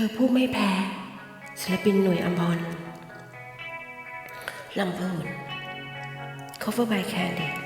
ธอผู้ไม่แพ้ ศิลปินหน่วยอัมพรลำพูน cover by Candy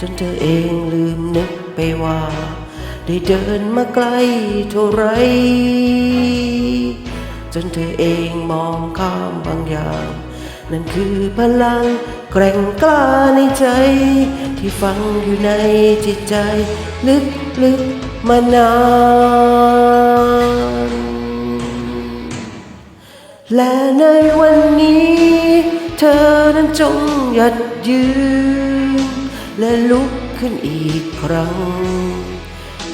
จนเธอเองลืมนึกไปว่า ได้เดินมาไกลเท่าไร จนเธอเองมองข้ามบางอย่าง นั่นคือพลังแกร่งกล้าในใจ ที่ฝังอยู่ในจิตใจ ลึกๆมานาน และในวันนี้ เธอนั้นจงหยัดยืน และลุกขึ้นอีกครั้ง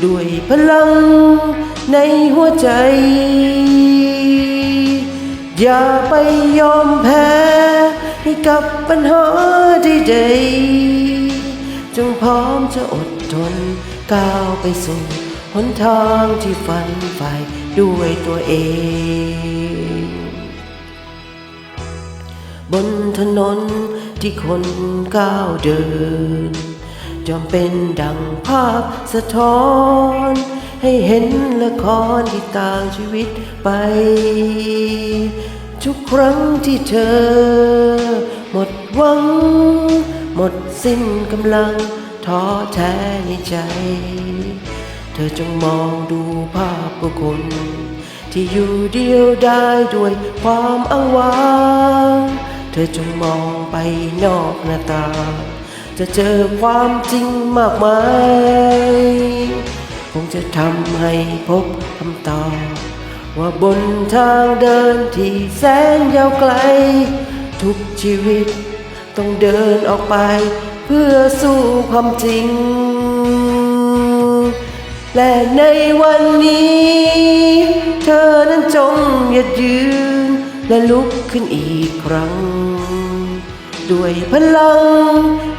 ด้วยพลังในหัวใจ อย่าไปยอมแพ้ ให้กับปัญหาใดๆจงพร้อมจะอดทนก้าวไปสู่หนทางที่ฝันใฝ่ด้วยตัวเอง บนถนน ที่คนก้าวเดิน จอมเป็นดังภาพสะท้อน ให้เห็นละครที่ต่างชีวิตไป ทุกครั้งที่เธอ หมดหวัง หมดสิ้นกำลังท้อแท้ในใจ เธอจงมองดูภาพบุคคลที่อยู่เดียวได้ด้วยความอ้างว้าง เธอจงมองไปนอกหน้าต่างจะเจอความจริงมากมายคงจะทำให้พบคำตอบว่าบนทางเดินที่แสนยาวไกล ทุกชีวิตต้องเดินออกไป เพื่อสู้ความจริง และในวันนี้ เธอนั้นจงหยัดยืนและลุกขึ้นอีกครั้ง ด้วยพลัง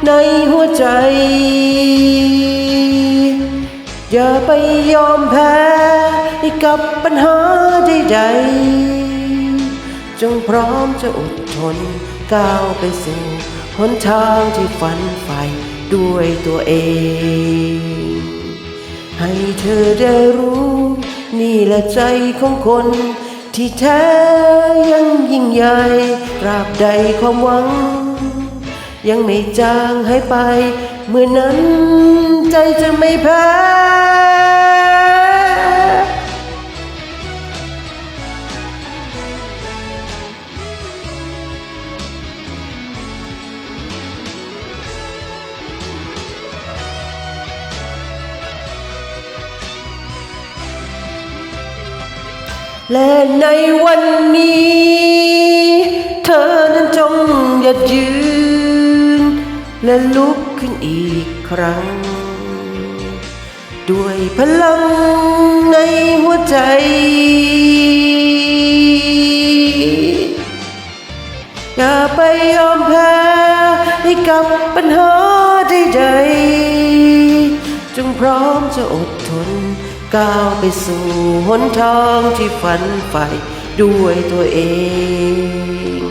ในหัวใจ อย่าไปยอมแพ้กับปัญหาใดๆ จงพร้อมจะอดทนก้าวไปสู่หนทางที่ฝันใฝ่ด้วยตัวเอง ให้เธอได้รู้ นี่แหละใจของคนที่แท้ยังยิ่งใหญ่ตราบใดความหวัง ยังไม่จางหายไป เมื่อนั้นใจจะไม่แพ้และในวันนี้ เธอนั้นจงหยัดยืน และลุกขึ้นอีกครั้ง ด้วยพลังในหัวใจ อย่าไปยอมแพ้ให้กับปัญหาใดๆจงพร้อมจะอดทน ก้าวไปสู่หนทางที่ฝันใฝ่ด้วยตัวเอง